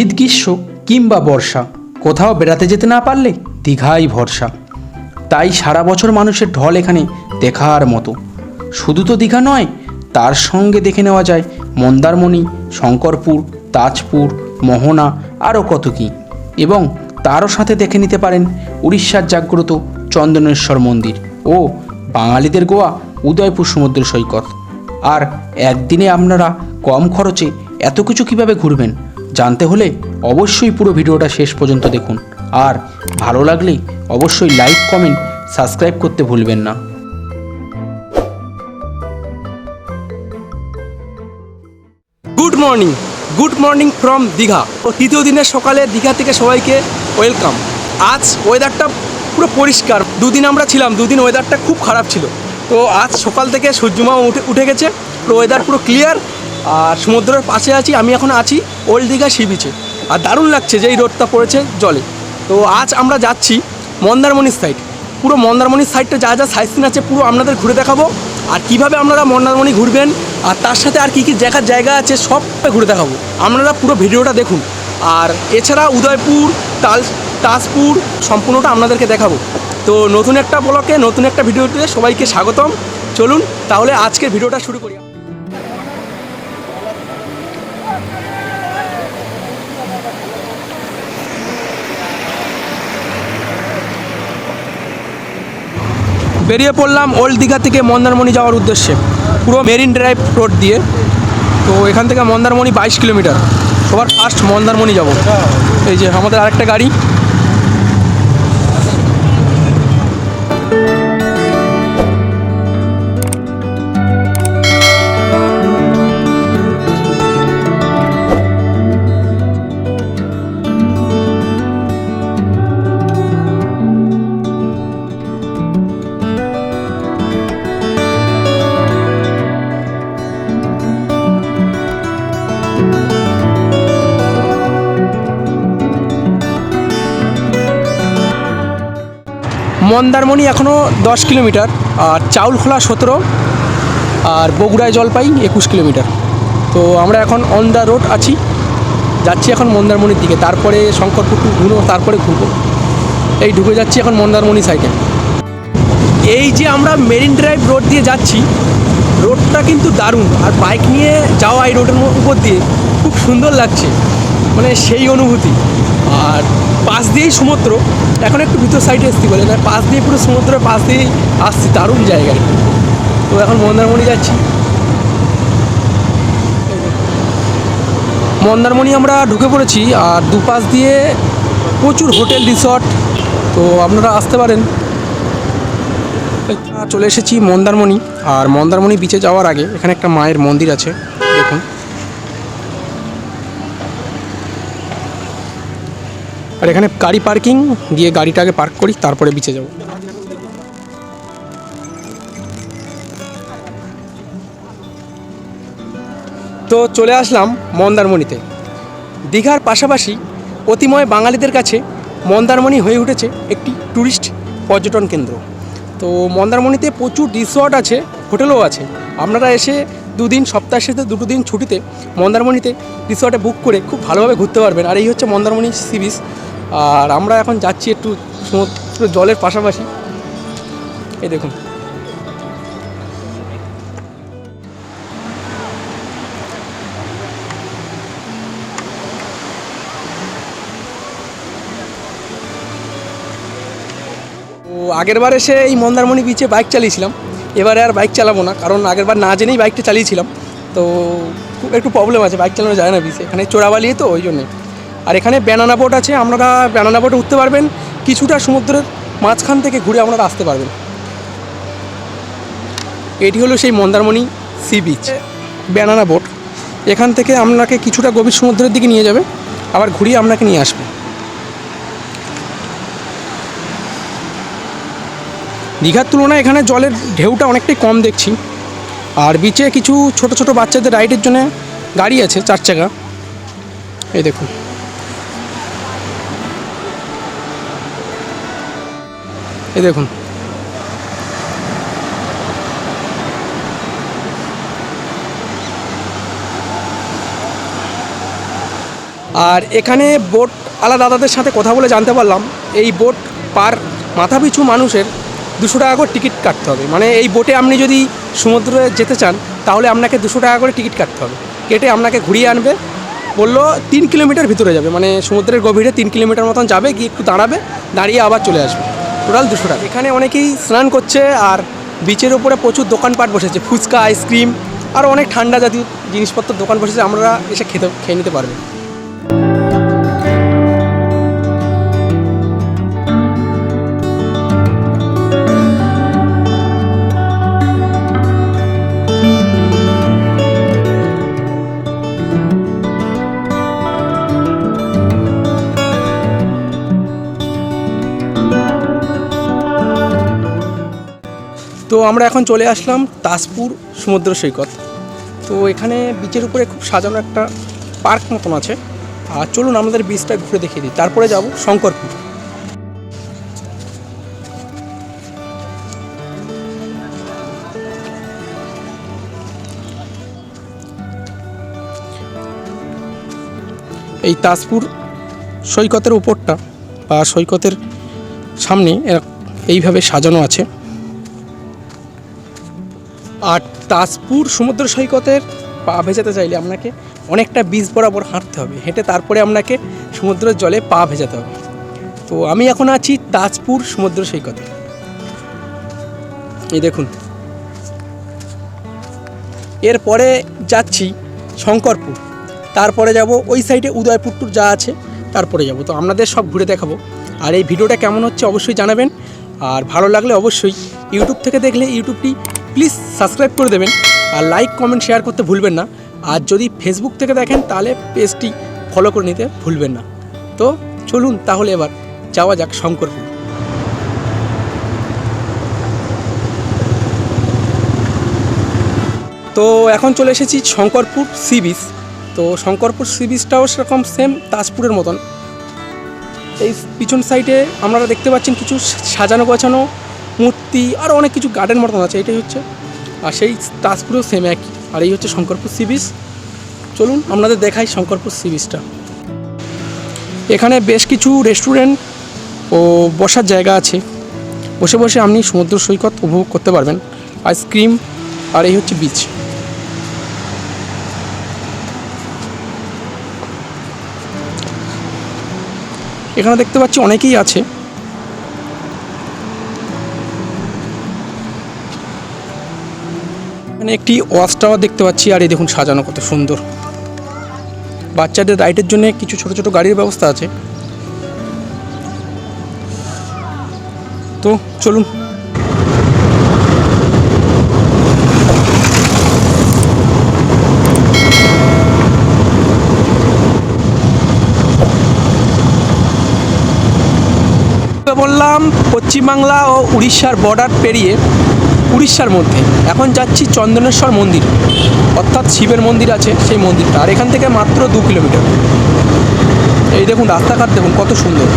শীত গ্রীষ্ম কিংবা বর্ষা, কোথাও বেড়াতে যেতে না পারলে দীঘাই ভরসা। তাই সারা বছর মানুষের ঢল এখানে দেখার মতো। শুধু তো দীঘা নয়, তার সঙ্গে দেখে নেওয়া যায় মন্দারমণি, শঙ্করপুর, তাজপুর, মোহনা, আরও কত কী। এবং তারও সাথে দেখে নিতে পারেন উড়িষ্যার জাগ্রত চন্দনেশ্বর মন্দির ও বাঙালিদের গোয়া উদয়পুর সমুদ্র সৈকত। আর একদিনে আপনারা কম খরচে এত কিছু কীভাবে ঘুরবেন? জানতে হলে অবশ্যই পুরো ভিডিওটা শেষ পর্যন্ত দেখুন। আর ভালো লাগলে অবশ্যই লাইক কমেন্ট সাবস্ক্রাইব করতে ভুলবেন না। Good morning good morning from Digha ও তৃতীয় দিনের সকালে দীঘা থেকে সবাইকে ওয়েলকাম আজ ওয়েদারটা পুরো পরিষ্কার। দুদিন আমরা ছিলাম, দুদিন ওয়েদারটা খুব খারাপ ছিল। তো আজ সকাল থেকে সূর্যমা উঠে উঠে গেছে। ওয়েদার পুরো ক্লিয়ার আর সমুদ্রের পাশে আছি, আমি এখন আছি ওল্ড দীঘা সি বিচে আর দারুণ লাগছে যে এই রোডটা পড়েছে জলে। তো আজ আমরা যাচ্ছি মন্দারমণির সাইড পুরো মন্দারমণির সাইডটা যা যা সাইড সিন আছে পুরো আপনাদের ঘুরে দেখাবো। আর কীভাবে আপনারা মন্দারমণি ঘুরবেন, আর তার সাথে আর কী কী দেখার জায়গা আছে সবটা ঘুরে দেখাবো। আপনারা পুরো ভিডিওটা দেখুন। আর এছাড়া উদয়পুর, তাল, তাজপুর সম্পূর্ণটা আপনাদেরকে দেখাবো। তো নতুন একটা ব্লকে নতুন একটা ভিডিওতে সবাইকে স্বাগতম। চলুন তাহলে আজকের ভিডিওটা শুরু করি বেরিয়ে পড়লাম ওল্ড দীঘা থেকে মন্দারমণি যাওয়ার উদ্দেশ্যে, পুরো মেরিন ড্রাইভ রোড দিয়ে। তো এখান থেকে মন্দারমণি বাইশ কিলোমিটার, সবার ফার্স্ট মন্দারমণি যাব। এই যে আমাদের আরেকটা গাড়ি মন্দারমণি এখনও দশ কিলোমিটার, আর চাউলখোলা সতেরো, আর বগুড়ায় জলপাই একুশ কিলোমিটার। তো আমরা এখন অন দ্য রোড আছি, যাচ্ছি এখন মন্দারমণির দিকে, তারপরে শঙ্করপুর টু ঘুরবো, তারপরে ঘুরবো। এই ঢুকে যাচ্ছি এখন মন্দারমণি সাইডে এই যে আমরা মেরিন ড্রাইভ রোড দিয়ে যাচ্ছি রোডটা কিন্তু দারুণ, আর বাইক নিয়ে যাওয়া এই রোডের উপর দিয়ে খুব সুন্দর লাগছে মানে সেই অনুভূতি। আর পাশ দিয়েই সমুদ্র। এখন একটু ভিতর সাইডে এসছি বলে না পাশ দিয়ে পুরো সমুদ্রের পাশ দিয়েই আসছি, দারুণ জায়গায় তো এখন মন্দারমণি যাচ্ছি। মন্দারমণি আমরা ঢুকে পড়েছি, আর দুপাশ দিয়ে প্রচুর হোটেল রিসর্ট তো আপনারা আসতে পারেন। চলে এসেছি মন্দারমণি, আর মন্দারমণি বিচে যাওয়ার আগে এখানে একটা মায়ের মন্দির আছে। আর এখানে গাড়ি পার্কিং গিয়ে গাড়িটাকে পার্ক করি, তারপরে বিচে যাব। তো চলে আসলাম মন্দারমণিতে। দীঘার পাশাপাশি অতিময় বাঙালিদের কাছে মন্দারমণি হয়ে উঠেছে একটি ট্যুরিস্ট পর্যটন কেন্দ্র। তো মন্দারমণিতে প্রচুর রিসর্ট আছে হোটেলও আছে। আপনারা এসে দুদিন, সপ্তাহের সাথে দুটো দিন ছুটিতে মন্দারমণিতে রিসর্টে বুক করে খুব ভালোভাবে ঘুরতে পারবেন। আর এই হচ্ছে মন্দারমণি সি বিচ আর আমরা এখন যাচ্ছি একটু সমুদ্র জলের পাশাপাশি। এই দেখুন। আগের বার এসে এই মন্দারমণি বিচে বাইক চালিয়েছিলাম। এবারে আর বাইক চালাবো না, কারণ আগের বার না জেনেই বাইকটা চালিয়েছিলাম। তো খুব একটু প্রবলেম আছে বাইক চালানো যায় না বিচে এখানে চোরাবালিয়ে তো, ওই জন্যে। আর এখানে ব্যানানা বোট আছে আপনারা ব্যানানা বোটে উঠতে পারবেন, কিছুটা সমুদ্রের মাঝখান থেকে ঘুরে আপনারা আসতে পারবেন। এটি হলো সেই Mandarmani sea beach banana boat এখান থেকে আপনাকে কিছুটা গভীর সমুদ্রের দিকে নিয়ে যাবে, আবার ঘুরিয়ে আপনাকে নিয়ে আসবে। দীঘার তুলনায় এখানে জলের ঢেউটা অনেকটাই কম দেখছি। আর বিচে কিছু ছোট ছোট বাচ্চাদের রাইডের জন্য গাড়ি আছে, চার চাকা। এই দেখুন। এই দেখুন। আর এখানে বোট আলা দাদাদের সাথে কথা বলে জানতে পারলাম। এই বোট পার মাথাপিছু মানুষের দুশো টাকা করে টিকিট কাটতে হবে। মানে এই বোটে আপনি যদি সমুদ্রে যেতে চান, তাহলে আপনাকে দুশো টাকা করে টিকিট কাটতে হবে। কেটে আপনাকে ঘুরিয়ে আনবে, বলল তিন কিলোমিটার ভিতরে যাবে। মানে সমুদ্রের গভীরে তিন কিলোমিটার মতন যাবে, গিয়ে একটু দাঁড়াবে, দাঁড়িয়ে আবার চলে আসবে। টোটাল দুশো টাকা। এখানে অনেকেই স্নান করছে আর বিচের ওপরে প্রচুর দোকানপাট বসেছে, ফুচকা আইসক্রিম আর অনেক ঠান্ডা জাতীয় জিনিসপত্র দোকান বসেছে, আমরা এসে খেতে, খেয়ে নিতে পারবে। আমরা এখন চলে আসলাম তাজপুর সমুদ্র সৈকত। তো এখানে বিচের উপরে খুব সাজানো একটা পার্ক মতন আছে। আর চলুন আমাদের বিচটা ঘুরে দেখিয়ে দিই। তারপরে যাব শঙ্করপুর। এই তাজপুর সৈকতের উপরটা বা সৈকতের সামনে এইভাবে সাজানো আছে। আর তাজপুর সমুদ্র সৈকতের পা ভেজাতে চাইলে আপনাকে অনেকটা বীজ বরাবর হাঁটতে হবে, হেঁটে তারপরে আপনাকে সমুদ্রের জলে পা ভেজাতে হবে। তো আমি এখন আছি তাজপুর সমুদ্র সৈকতে। এই দেখুন। এরপরে যাচ্ছি শঙ্করপুর। তারপরে যাব ওই সাইডে উদয়পুর টুর যা আছে, তারপরে যাব। তো আপনাদের সব ঘুরে দেখাবো। আর এই ভিডিওটা কেমন হচ্ছে অবশ্যই জানাবেন। আর ভালো লাগলে অবশ্যই ইউটিউব থেকে দেখলে ইউটিউবটি প্লিজ সাবস্ক্রাইব করে দেবেন আর লাইক, কমেন্ট, শেয়ার করতে ভুলবেন না। আর যদি ফেসবুক থেকে দেখেন, তাহলে পেজটি ফলো করে নিতে ভুলবেন না। তো চলুন তাহলে এবার যাওয়া যাক শঙ্করপুর তো এখন চলে এসেছি শঙ্করপুর সি বিচ তো শঙ্করপুর সি বিচটাও সেরকম সেম তাজপুরের মতন। এই পিছন সাইডে আপনারা দেখতে পাচ্ছেন কিছু সাজানো গোছানো মূর্তি আর অনেক কিছু গার্ডেন মতন আছে, এটাই হচ্ছে। আর সেই তাজপুরেও সেম একই। আর এই হচ্ছে শঙ্করপুর সি বিচ চলুন, আপনাদের দেখাই শঙ্করপুর সি বিচটা এখানে বেশ কিছু রেস্টুরেন্ট ও বসার জায়গা আছে। বসে বসে আপনি সমুদ্র সৈকত উপভোগ করতে পারবেন। আইসক্রিম আর এই হচ্ছে বিচ এখানে দেখতে পাচ্ছি অনেকেই আছে। এখানে একটি ওয়াচ টাওয়ার দেখতে পাচ্ছি, আর এই দেখুন সাজানো কত সুন্দর। বাচ্চাদের রাইডের জন্য কিছু ছোট ছোট গাড়ির ব্যবস্থা আছে। তো চলুন। বললাম, পশ্চিমবাংলা ও উড়িষ্যার বর্ডার পেরিয়ে উড়িষ্যার মধ্যে। এখন যাচ্ছি চন্দনেশ্বর মন্দির। অর্থাৎ শিবের মন্দির আছে সেই মন্দিরটা। আর এখান থেকে মাত্র দু কিলোমিটার। এই দেখুন, রাস্তাঘাট দেখুন, কত সুন্দর।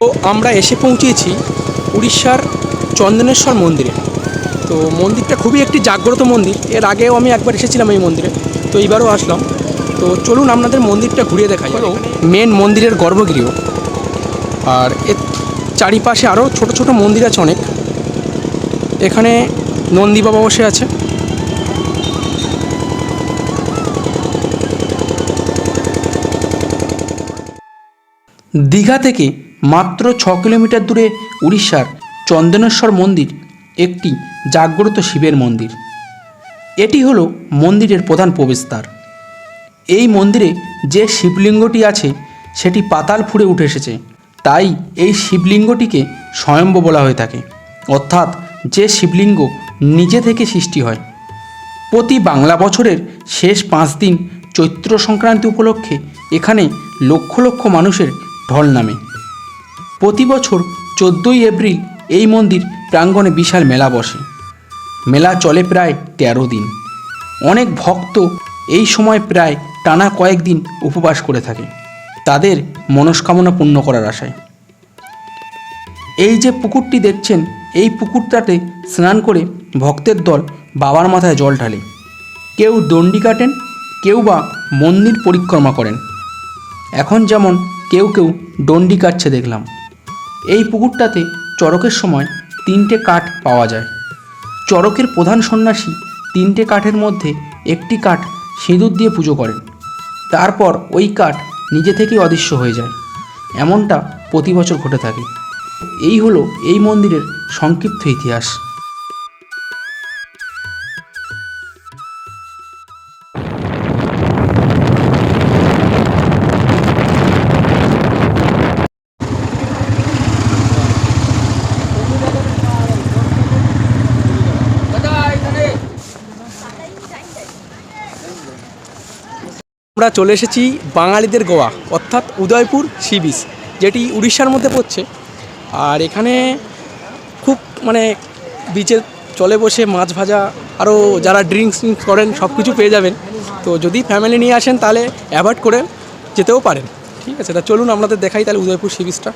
তো আমরা এসে পৌঁছেছি উড়িষ্যার চন্দনেশ্বর মন্দিরে। তো মন্দিরটা খুবই একটি জাগ্রত মন্দির। এর আগেও আমি একবার এসেছিলাম এই মন্দিরে। তো এইবারও আসলাম। তো চলুন আপনাদের মন্দিরটা ঘুরিয়ে দেখাই। হলো মেন মন্দিরের গর্ভগৃহ। আর এর চারিপাশে আরও ছোট ছোট মন্দির আছে অনেক। এখানে নন্দী বাবা বসে আছে। দীঘা থেকে মাত্র ছ কিলোমিটার দূরে উড়িষ্যার চন্দনেশ্বর মন্দির একটি জাগ্রত শিবের মন্দির। এটি হলো মন্দিরের প্রধান প্রবেশদ্বার। এই মন্দিরে যে শিবলিঙ্গটি আছে, সেটি পাতাল ফুঁড়ে উঠে এসেছে। তাই এই শিবলিঙ্গটিকে স্বয়ম্ভ বলা হয়ে থাকে। অর্থাৎ যে শিবলিঙ্গ নিজে থেকে সৃষ্টি হয়। প্রতি বাংলা বছরের শেষ পাঁচ দিন চৈত্র সংক্রান্তি উপলক্ষে এখানে লক্ষ লক্ষ মানুষের ঢল নামে। প্রতি বছর চোদ্দোই এপ্রিল এই মন্দির প্রাঙ্গণে বিশাল মেলা বসে। মেলা চলে প্রায় তেরো দিন। অনেক ভক্ত এই সময় প্রায় টানা কয়েকদিন উপবাস করে থাকে, তাদের মনস্কামনা পূর্ণ করার আশায়। এই যে পুকুরটি দেখছেন, এই পুকুরটাতে স্নান করে ভক্তের দল বাবার মাথায় জল ঢালে। কেউ দণ্ডি কাটেন, কেউ বা মন্দির পরিক্রমা করেন। এখন যেমন কেউ কেউ দণ্ডি কাটছে দেখলাম। এই পুকুরটাতে চড়কের সময় তিনটে কাঠ পাওয়া যায়। চড়কের প্রধান সন্ন্যাসী তিনটে কাঠের মধ্যে একটি কাঠ সিঁদুর দিয়ে পুজো করেন। তারপর ওই কাঠ নিজে থেকেই অদৃশ্য হয়ে যায়। এমনটা প্রতি বছর ঘটে থাকে। এই হলো এই মন্দিরের সংক্ষিপ্ত ইতিহাস। আমরা চলে এসেছি বাঙালিদের গোয়া, অর্থাৎ উদয়পুর সি বিচ যেটি উড়িষ্যার মধ্যে পড়ছে। আর এখানে খুব মানে বিচে চলে বসে মাছ ভাজা, আরও যারা ড্রিঙ্কস করেন সব কিছু পেয়ে যাবেন। তো যদি ফ্যামিলি নিয়ে আসেন তাহলে অ্যাভয়েড করে যেতেও পারেন। ঠিক আছে, তা চলুন আপনাদের দেখাই তাহলে উদয়পুর সি বিচটা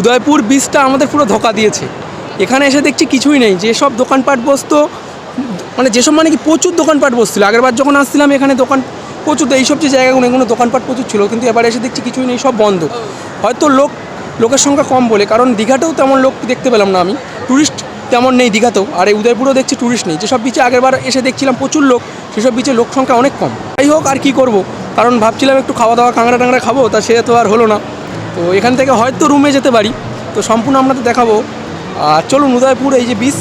উদয়পুর বীজটা আমাদের পুরো ধোকা দিয়েছে। এখানে এসে দেখছি কিছুই নেই। যেসব দোকানপাট বসতো মানে যেসব মানে কি প্রচুর দোকানপাট বসছিল। আগেরবার যখন আসছিলাম এখানে দোকান, প্রচুর এইসব যে জায়গাগুলো, এগুলো দোকানপাট প্রচুর ছিল। কিন্তু এবার এসে দেখছি কিছুই নেই, সব বন্ধ। হয়তো লোক, লোকের সংখ্যা কম বলে, কারণ দীঘাতেও তেমন লোক দেখতে পেলাম না আমি। ট্যুরিস্ট তেমন নেই দীঘাতেও। আর এই উদয়পুরেও দেখছি ট্যুরিস্ট নেই। যেসব বিচে আগেরবার এসে দেখছিলাম প্রচুর লোক, সেসব বিচে লোক সংখ্যা অনেক কম। যাই হোক, আর কি করব? কারণ ভাবছিলাম একটু খাওয়া দাওয়া কাঁকড়া টাংড়া খাব, তা সে তো আর হলো না। তো এখান থেকে হয়তো রুমে যেতে পারি। তো সম্পূর্ণ আপনাদের দেখাবো। আর চলুন উদয়পুর, এই যে বিচ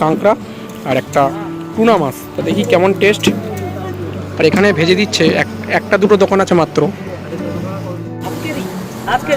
কাঁকড়া আর একটা টুনা মাছ। তো দেখি কেমন টেস্ট আর এখানে ভেজে দিচ্ছে, এক, একটা দুটো দোকান আছে মাত্র। আজকে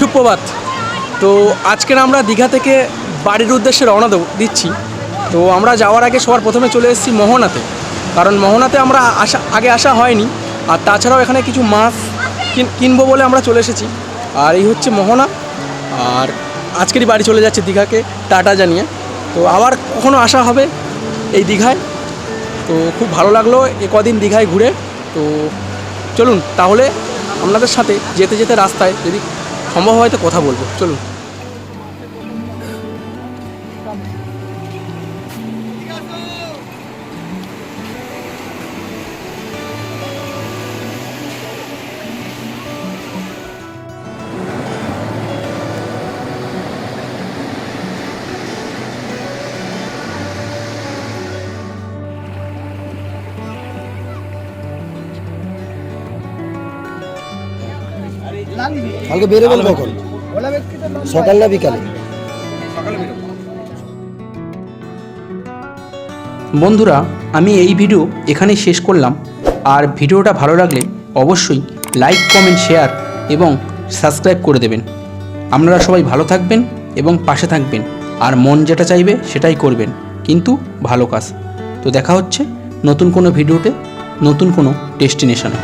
সুপ্রভাত। তো আজকের আমরা দীঘা থেকে বাড়ির উদ্দেশ্যে রওনা দেব, দিচ্ছি। তো আমরা যাওয়ার আগে সবার প্রথমে চলে এসেছি মোহনাতে। কারণ মোহনাতে আমরা আসা, আগে আসা হয়নি। আর তাছাড়াও এখানে কিছু মাছ কিন- কিনবো বলে আমরা চলে এসেছি। আর এই হচ্ছে মোহনা। আর আজকেরই বাড়ি চলে যাচ্ছে দীঘাকে টাটা জানিয়ে। তো আবার কখনো আসা হবে এই দীঘায়? তো খুব ভালো লাগল এ কদিন দীঘায় ঘুরে। তো চলুন তাহলে আপনাদের সাথে যেতে যেতে রাস্তায় যদি সম্ভব হয় তো কথা বলব। চলুন। কালকে বেরোবেন কখন? সকাল না বিকালে? বন্ধুরা আমি এই ভিডিও এখানেই শেষ করলাম। আর ভিডিওটা ভালো লাগলে অবশ্যই লাইক কমেন্ট শেয়ার এবং সাবস্ক্রাইব করে দেবেন। আপনারা সবাই ভালো থাকবেন এবং পাশে থাকবেন। আর মন যেটা চাইবে সেটাই করবেন। কিন্তু ভালো কাজ। তো দেখা হচ্ছে নতুন কোনো ভিডিওতে নতুন কোনো ডেস্টিনেশনে।